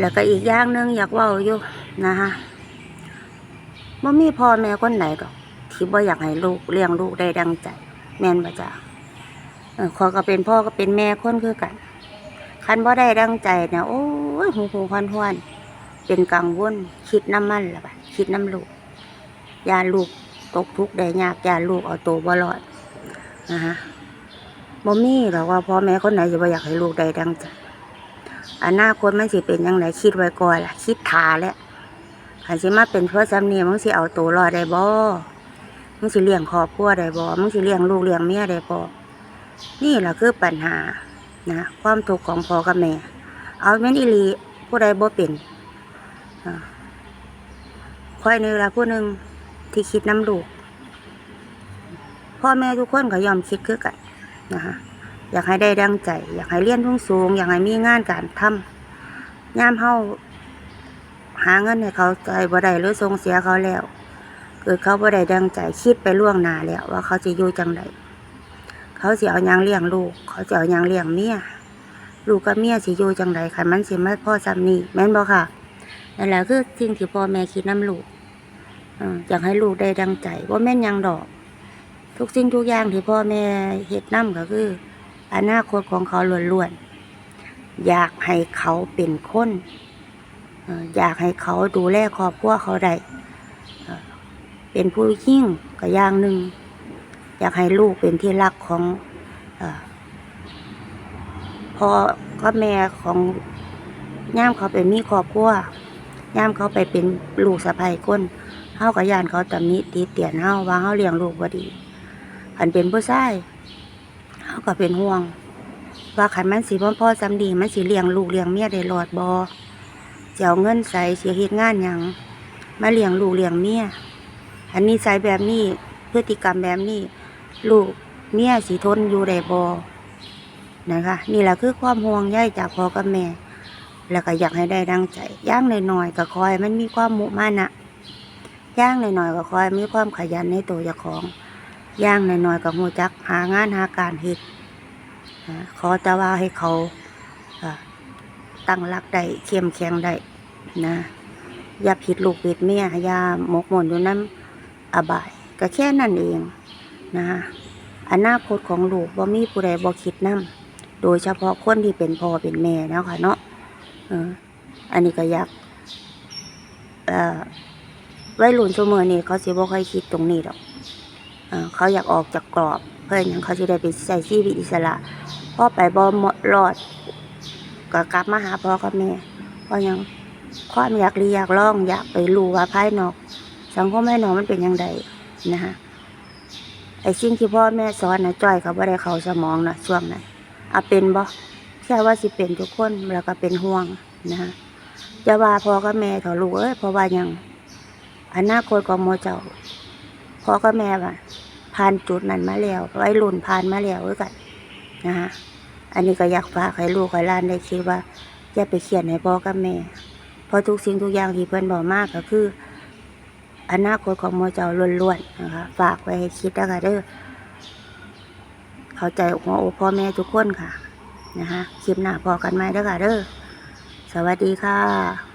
แล้วก็อีกอย่างหนึงอยากว้าอยู่นะคะบ่มีพ่อแม่คนไหนก็ที่บ่อยากให้ลูกเลี้ยงลูกได้ดังใจ แม่นบ่จ้ะเออขอก็เป็นพ่อก็เป็นแม่คนคือกัน คันบ่ได้ดังใจเนี่ยโอ้ยหูหูฮวนฮวนเป็นกังวลคิดน้ำมันละบัดคิดน้ำลูกยาลูกตกทุกข์ได้ยากยาลูกเอาตัวบ่รอดนะฮะบ่มีหรอกว่าพ่อแม่คนไหนจะบ่อยากให้ลูกได้ดังใจ อนาคตมันสิเป็นยังไงคิดไว้ก่อนล่ะ คิดทาแล้วคันสิมาเป็นเพื่อสำเนียงมึงสิเอาตัวรอดได้บ่มึงสิเลี้ยงครอบครัวได้บ่มึงสิเลี้ยงลูกเลี้ยงเมียได้บ่นี่แหละคือปัญหานะความทุกข์ของพ่อกับแม่ เอาแม่นอีลีผู้ใดบ่เป็นค่อยนี่ละผู้หนึ่งที่คิดน้ำลูกพ่อแม่ทุกคนก็ยอมคิดคือกันนะคะ อยากให้ได้ดังใจ อยากให้เรียนสูงสูง อยากให้มีงานการทำย่ามเฮาหาเงินให้เขาใจบ่ได้หรือส่งเสียเขาแล้วเกิดเขาบ่ได้ดังใจคิดไปล่วงหน้าแล้วว่าเขาจะอยู่จังไดเขาเสิเอายังเลี้ยงลูก เขาเสิเอายังเลี้ยงเมียลูกกับเมียสิอยู่จังไดคันมันสิมาพ่อซ้ำนี่แม่นบ่ค่ะนั่นแหละคือสิ่งที่พ่อแม่คิดน้ำลูกอยากให้ลูกได้ดังใจว่าแม่นยังดอก ทุกสิ่งทุกอย่างที่พ่อแม่เฮ็ดน้ำก็คือ อนาคตของเขาล้วนๆอยากให้เขาเป็นคนอยากให้เขาดูแลครอบครัวเขาได้เป็นผู้ยิ่งก็อย่างหนึ่งอยากให้ลูกเป็นที่รักของอพ่อกับแม่ของย่ามเขาไปมีครอบครัวย่ามเขาไปเป็นลูกสะใภ้คนเฮากับยานเขาตำหนิตีเตียนเฮาว่าเฮาเลี้ยงลูกบ่ดีคันเป็นผู้ชาย เฮาก็เป็นห่วง ว่าคันมันสิบ่พอสำดีมันสิเลี้ยงลูกเลี้ยงเมียได้รอดบ่สิเอาเงินใส่สิเฮ็ดงานหยังมาเลี้ยงลูกเลี้ยงเมียอันนี้ใส่แบบนี้พฤติกรรมแบบนี้ ลูกเมียสีทนอยู่ได้บอนะคะนี่แหละคือความห่วงใยจากพ่อกับแม่ แล้วก็อยากให้ได้ดังใจย่างหน่อยๆก็คอยมันมีความมุมานะย่างหน่อยๆก็คอยมีความขยันในตัวเจ้าของ ย่างหน่อยๆก็หูจักหางานหาการเฮ็ดขอแต่ว่าให้เขาตั้งรักได้เข้มแข็งได้นะอย่าผิดลูกผิดเมียอย่าหมกหม่นอยู่น้ำอบาย ก็แค่นั้นเองนะคะอนาคตของลูกบ่มีผู้ใดบ่คิดนำโดยเฉพาะคนที่เป็นพ่อเป็นแม่นะค่ะเนาะอันนี้ก็อยากเอ่อวัยรุ่นชั่วโมงนี้เขาสิบ่ค่อยคิดตรงนี้ดอก เขาอยากออกจากกรอบ เพื่อหยังเขาสิได้ไปใช้ชีวิตอิสระพ่อไปบ่หมรอดก็กลับมาหาพ่อกับแม่เพราะยังความอยากเรียนอยากลองอยากไปรู้ว่าภายนอก สังคมภายนอกมันเป็นยังไงนะคะไอ้สิ่งที่พ่อแม่สอนนะจ้อยเขาบ่ได้เข้าสมองนะช่วงนั้นเอาเป็นบ่แค่ว่าสิเป็นทุกคนแล้วก็เป็นห่วงนะคะจะว่าพ่อกับแม่ถอะลูกเอ้ยเพราะว่ายังอนาคตของโมเจ้าพ่อกับแม่ว่า ผ่านจุดนั้นมาแล้วไว้รุ่นผ่านมาแล้วด้วยกันนะคะอันนี้ก็อยากฝากให้ลูกให้หลานได้คิดว่าอย่าไปเขียนให้พ่อกับแม่ เพราะทุกสิ่งทุกอย่างที่เพื่อนบอกมากก็คืออนาคตของโมเจ้าล้วนๆนะคะฝากไว้ให้คิดนะคะเด้อเข้าใจหัวอกพ่อแม่ทุกคนค่ะนะคะคลิปหน้าพอกันไหมเด้อค่ะเด้อสวัสดีค่ะ